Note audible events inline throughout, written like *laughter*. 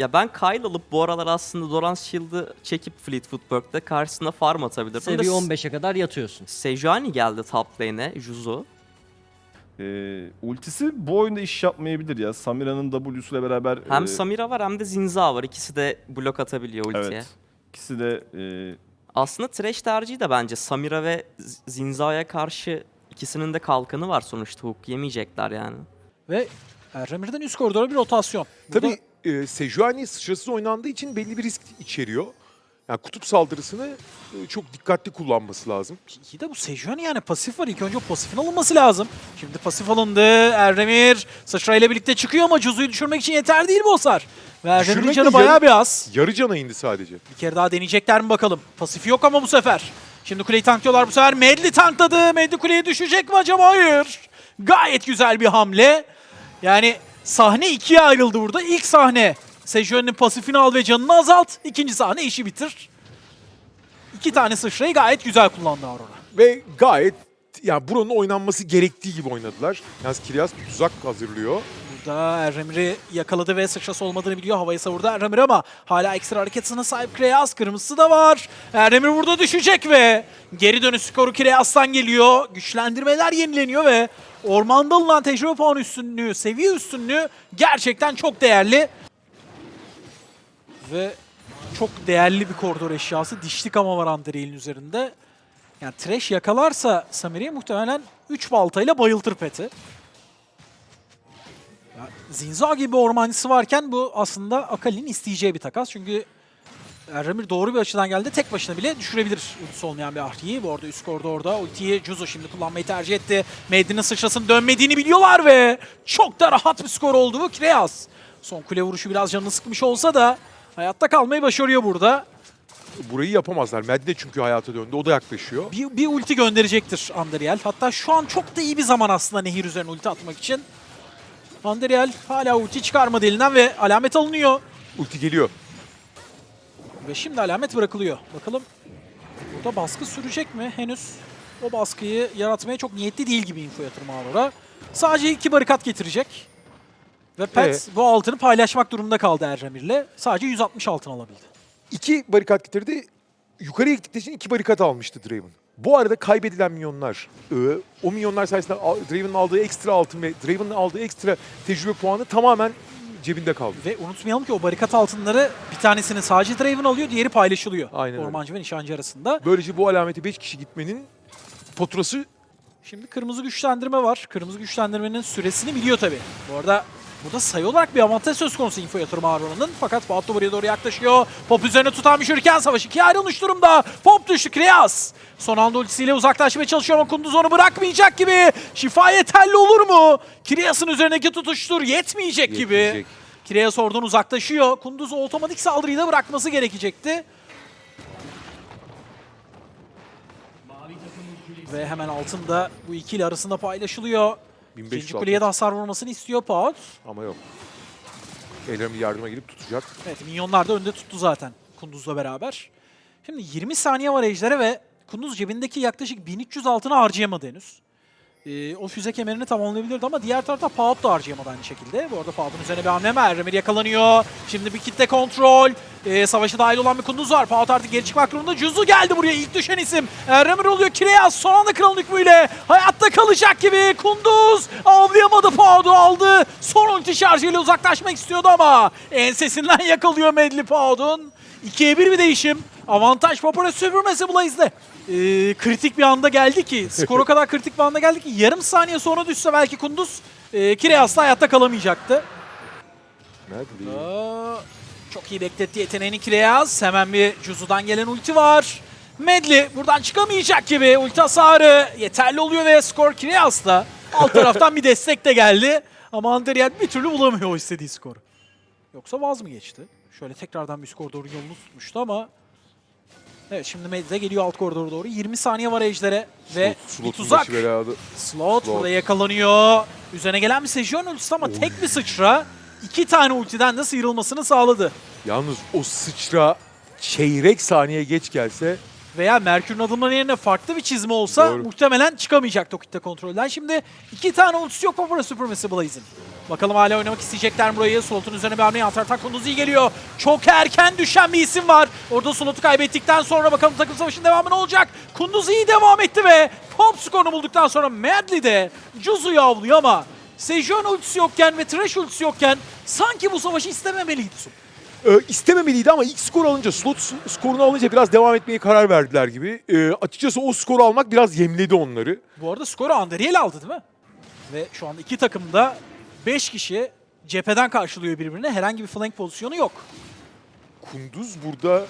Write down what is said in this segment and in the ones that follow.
Ya ben Kyle alıp bu aralar aslında Doran Shield'ı çekip Fleetwood Burke'da karşısına farm atabilirdim. Seviye De 15'e kadar yatıyorsun. Sejuani geldi top lane'e, Juzo. Ee, ultisi bu oyunda iş yapmayabilir ya. Samira'nın W'suyla beraber... Hem e, Samira var hem de Zinza var. İkisi de blok atabiliyor ultiye. Evet. İkisi de e, Aslında Thresh tercihi de bence Samira ve Zinza'ya karşı ikisinin de kalkanı var sonuçta. Hook yemeyecekler yani. Ve Erremir'den üst koridora bir rotasyon. Burada Tabii e, Sejuani sıçrasız oynandığı için belli bir risk içeriyor. Yani kutup saldırısını e, çok dikkatli kullanması lazım. İyi de bu Sejuani yani pasif var. İlk önce o pasifin alınması lazım. Şimdi pasif alındı. Erremir sıçra ile birlikte çıkıyor ama Cuzu'yu düşürmek için yeter değil bu hasar. Ve Düşürmek canı de bayağı yarı- bir az. Yarı cana indi sadece. Bir kere daha deneyecekler mi bakalım. Pasifi yok ama bu sefer. Şimdi kuleyi tanklıyorlar bu sefer. Medli tankladı. Medli kuleye düşecek mi acaba? Hayır. Gayet güzel bir hamle. Yani sahne ikiye ayrıldı burada. İlk sahne Sejuani'nin pasifini al ve canını azalt. İkinci sahne işi bitir. İki tane sıçrayı gayet güzel kullandı Aurora. Ve gayet yani buranın oynanması gerektiği gibi oynadılar. Yalnız Kiryas bir tuzak hazırlıyor. Burada Erremir'i yakaladı ve sıçrası olmadığını biliyor. Havayı savurdu Erremir ama hala ekstra hareket hızına sahip Kreyas. Kırmızısı da var. Erremir burada düşecek ve geri dönüş skoru Kreyas'tan geliyor. Güçlendirmeler yenileniyor ve ormanda alınan tecrübe puan üstünlüğü, seviye üstünlüğü gerçekten çok değerli. Ve çok değerli bir koridor eşyası. Dişlik ama var Andreil'in üzerinde. Yani Thresh yakalarsa Samiri'ye muhtemelen 3 baltayla bayıltır Pet'i. Zinza gibi ormancısı varken bu aslında Akali'nin isteyeceği bir takas. Çünkü Erremir doğru bir açıdan geldi. Tek başına bile düşürebilir ultisi olmayan bir Ahri'yi. Bu arada üst koridorda ultiyi Juzo şimdi kullanmayı tercih etti. Mehdi'nin sıçrasının dönmediğini biliyorlar ve çok da rahat bir skor oldu bu Kreas. Son kule vuruşu biraz canını sıkmış olsa da hayatta kalmayı başarıyor burada. Burayı yapamazlar. Medde çünkü hayata döndü. O da yaklaşıyor. Bir, bir ulti gönderecektir Andriel. Hatta şu an çok da iyi bir zaman aslında Nehir üzerine ulti atmak için. Andriel hala ulti çıkarmadı elinden ve alamet alınıyor. Ulti geliyor. Ve şimdi alamet bırakılıyor. Bakalım burada baskı sürecek mi? Henüz o baskıyı yaratmaya çok niyetli değil gibi info yatırma Aurora. Sadece iki barikat getirecek. Ve Pet Evet. bu altını paylaşmak durumunda kaldı Erremir'le. Sadece 160 altın alabildi. İki barikat getirdi. Yukarıya gittikleri için iki barikat almıştı Draven. Bu arada kaybedilen milyonlar, e, o milyonlar sayesinde Draven'ın aldığı ekstra altın ve Draven'ın aldığı ekstra tecrübe puanı tamamen cebinde kaldı. Ve unutmayalım ki o barikat altınları bir tanesini sadece Draven alıyor, diğeri paylaşılıyor. Aynen öyle. Ormancı ve nişancı arasında. Böylece bu alamete 5 kişi gitmenin faturası Şimdi kırmızı güçlendirme var. Kırmızı güçlendirmenin süresini biliyor tabii. Bu arada burada sayı olarak bir avantaj söz konusu info yatırma Arona'nın. Fakat Batu buraya doğru yaklaşıyor. Pop üzerine tutan bir şuriken savaşı. ikiye ayrılmış durumda. Pop düştü Kreyas. Son anda ultisiyle uzaklaşmaya çalışıyor ama Kunduz onu bırakmayacak gibi. Şifa yeterli olur mu? Kreyas'ın üzerindeki tutuştur yetmeyecek, gibi. Yetmeyecek. Kreyas oradan uzaklaşıyor. Kunduz otomatik saldırıyı da bırakması gerekecekti. Ve hemen altında bu ikili arasında paylaşılıyor. 1500 İkinci kuleye de hasar vurmasını istiyor Paut. ama yok. Ellerim yardıma gelip tutacak. Evet minyonlar da önde tuttu zaten Kunduz'la beraber. Şimdi 20 saniye var Ejder'e ve Kunduz cebindeki yaklaşık 1300 altını harcayamadı henüz. Ee, o füze kemerini tamamlayabilirdi ama diğer tarafta Paut da harcayamadı aynı şekilde. Bu arada Paut'un üzerine bir hamle var. Erremir yakalanıyor. Şimdi bir kitle kontrol. Ee, savaşa dahil olan bir Kunduz var. Paut artık geri çıkmak durumunda. Cuzu geldi buraya. ilk düşen isim. Erremir oluyor. Kireas son anda kralın hükmüyle hayatta kalacak gibi. Kunduz avlayamadı. Paut'u aldı. Son ulti şarjıyla uzaklaşmak istiyordu ama ensesinden *laughs* yakalıyor Medli Paut'un. 2'ye 1 bir değişim. Avantaj Papara süpürmesi Blaze'de. Ee, kritik bir anda geldi ki, *laughs* skor o kadar kritik bir anda geldi ki yarım saniye sonra düşse belki Kunduz e, Kireas'la hayatta kalamayacaktı. Nerede? Aa, çok iyi bekletti yeteneğini Kireas. Hemen bir Juzu'dan gelen ulti var. Medli buradan çıkamayacak gibi ulti hasarı yeterli oluyor ve skor Kireas'ta. Alt taraftan bir *laughs* destek de geldi. Ama Andriel bir türlü bulamıyor o istediği skoru. Yoksa vaz mı geçti? Şöyle tekrardan bir skor doğru yolunu tutmuştu ama Evet şimdi Medli de geliyor alt koridora doğru. 20 saniye var Ejder'e ve bir Slot'un tuzak. Slot, Slot. burada yakalanıyor. Üzerine gelen bir Sejuani ultisi ama tek bir sıçra iki tane ultiden de sıyrılmasını sağladı. Yalnız o sıçra çeyrek saniye geç gelse veya Merkür'ün adımların yerine farklı bir çizme olsa Doğru. muhtemelen çıkamayacaktı o kitle kontrolden. Şimdi iki tane ultisi yok Papara Supremacy Blaze'in. Bakalım hala oynamak isteyecekler burayı. Slot'un üzerine bir hamle Yantartan Kunduzi geliyor. Çok erken düşen bir isim var. Orada Slot'u kaybettikten sonra bakalım takım savaşının devamı ne olacak? Kunduzi devam etti ve top skorunu bulduktan sonra Madly de Juzu'yu avlıyor ama Sejuani ultisi yokken ve Thresh ultisi yokken sanki bu savaşı istememeliydi. Ee, istememeliydi ama ilk skor alınca, slot skorunu alınca biraz devam etmeye karar verdiler gibi. Ee, açıkçası o skoru almak biraz yemledi onları. Bu arada skoru Anderiel aldı değil mi? Ve şu anda iki takım da 5 kişi cepheden karşılıyor birbirini. Herhangi bir flank pozisyonu yok. Kunduz burada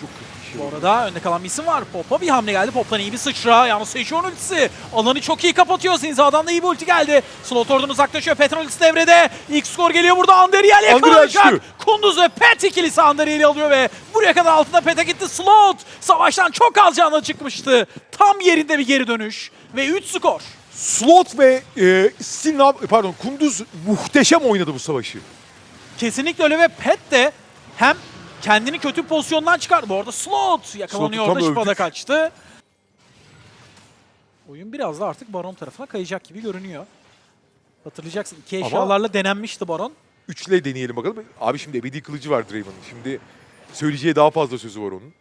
çok kötü bir şey Bu arada önde kalan bir isim var. Pop'a bir hamle geldi. Pop'tan iyi bir sıçra. Yalnız Sejuani ultisi. Alanı çok iyi kapatıyor. Zinza'dan da iyi bir ulti geldi. Slot oradan uzaklaşıyor. Petron ultisi devrede. İlk skor geliyor burada. Anderiel yakalanacak. Kunduz ve Pet ikilisi Anderiel'i alıyor ve buraya kadar altında Pet'e gitti. Slot savaştan çok az canla çıkmıştı. Tam yerinde bir geri dönüş. Ve 3 skor. Slot ve e, Stilnav, pardon Kunduz muhteşem oynadı bu savaşı. Kesinlikle öyle ve Pet de hem kendini kötü bir pozisyondan çıkardı. Bu arada Slot yakalanıyor orada övdük. kaçtı. Oyun biraz da artık Baron tarafına kayacak gibi görünüyor. Hatırlayacaksın iki Ama- eşyalarla denenmişti Baron. Üçle deneyelim bakalım. Abi şimdi ebedi kılıcı var Draven'ın. Şimdi söyleyeceği daha fazla sözü var onun.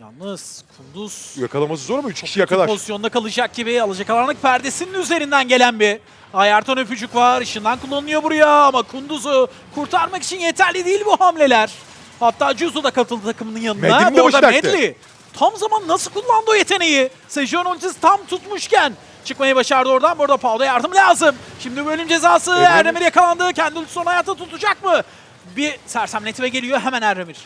Yalnız Kunduz Yakalaması zor ama üç kişi yakalar. pozisyonda kalacak gibi alacakaranlık perdesinin üzerinden gelen bir Ayarton öpücük var. Işından kullanılıyor buraya ama Kunduz'u kurtarmak için yeterli değil bu hamleler. Hatta Juzu da katıldı takımının yanına. Medli'nin de dertte. Medli tam zaman nasıl kullandı o yeteneği? Sejuani ultisi tam tutmuşken çıkmayı başardı oradan. Bu arada Paul'a yardım lazım. Şimdi bölüm cezası. Erdemir. Yakalandı. Kendi ultisini hayatta tutacak mı? Bir sersemletme geliyor hemen Erdemir.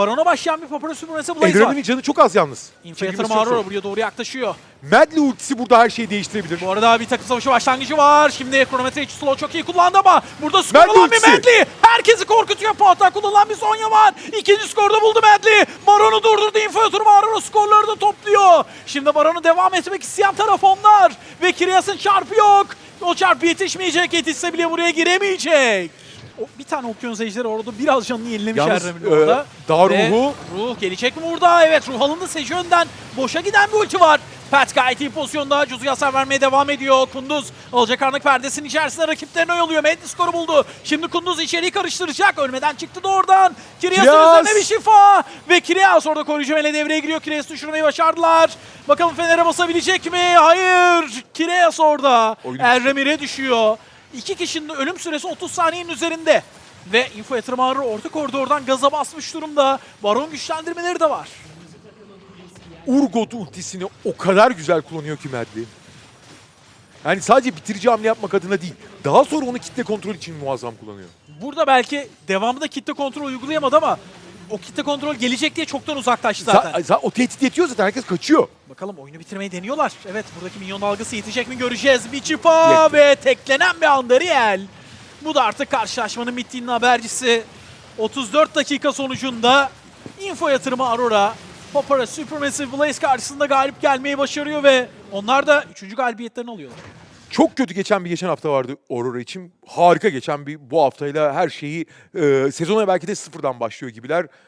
Baron'a başlayan bir Papara Supremacy Blaze var. Edramin'in canı çok az yalnız. Infiltrator zor. buraya doğru yaklaşıyor. Madly ultisi burada her şeyi değiştirebilir. Bu arada bir takım savaşı başlangıcı var. Şimdi kronometre içi slow çok iyi kullandı ama burada skor olan bir. Madly. Herkesi korkutuyor. Pahta kullanılan bir Sonya var. İkinci skorda buldu Madly. Baron'u durdurdu. Infernator Marora skorları da topluyor. Şimdi Baron'u devam etmek isteyen taraf onlar. Ve Kiryas'ın çarpı yok. O çarpı yetişmeyecek. Yetişse bile buraya giremeyecek. Bir tane okyanus ejderi orada biraz canını yenilemiş Yalnız, Erdemir e, orada. daha Ve ruhu- Ruh gelecek mi burada? Evet ruh alındı Sejuani'den. Boşa giden bir ulti var. Pat gayet iyi pozisyonda. Cuzu hasar vermeye devam ediyor. Kunduz alacakaranlık perdesinin içerisinde rakiplerini oyalıyor. Medli skoru buldu. Şimdi Kunduz içeriği karıştıracak. Ölmeden çıktı da oradan. Kiryas'ın Kiryas! üzerine bir şifa. Ve Kiryas orada koruyucu mele devreye giriyor. Kiryas'ı düşürmeyi başardılar. Bakalım Fener'e basabilecek mi? Hayır. Kiryas orada. Erremir'e düşüyor. İki kişinin de ölüm süresi 30 saniyenin üzerinde. Ve Info Yatırımları orta koridordan gaza basmış durumda. Baron güçlendirmeleri de var. Urgot ultisini o kadar güzel kullanıyor ki Madly. Yani sadece bitirici hamle yapmak adına değil. Daha sonra onu kitle kontrol için muazzam kullanıyor. Burada belki devamında kitle kontrol uygulayamadı ama o kitle kontrol gelecek diye çoktan uzaklaştı zaten. Za- za- o tehdit yetiyor zaten herkes kaçıyor. Bakalım oyunu bitirmeyi deniyorlar. Evet buradaki minyon dalgası yetecek mi göreceğiz. Bir Yetti. ve teklenen bir Andariel. Bu da artık karşılaşmanın bittiğinin habercisi. 34 dakika sonucunda info yatırımı Aurora Papara Supermassive Blaze karşısında galip gelmeyi başarıyor ve onlar da 3. galibiyetlerini alıyorlar. Çok kötü geçen bir geçen hafta vardı Aurora için. Harika geçen bir bu haftayla her şeyi e, sezona belki de sıfırdan başlıyor gibiler.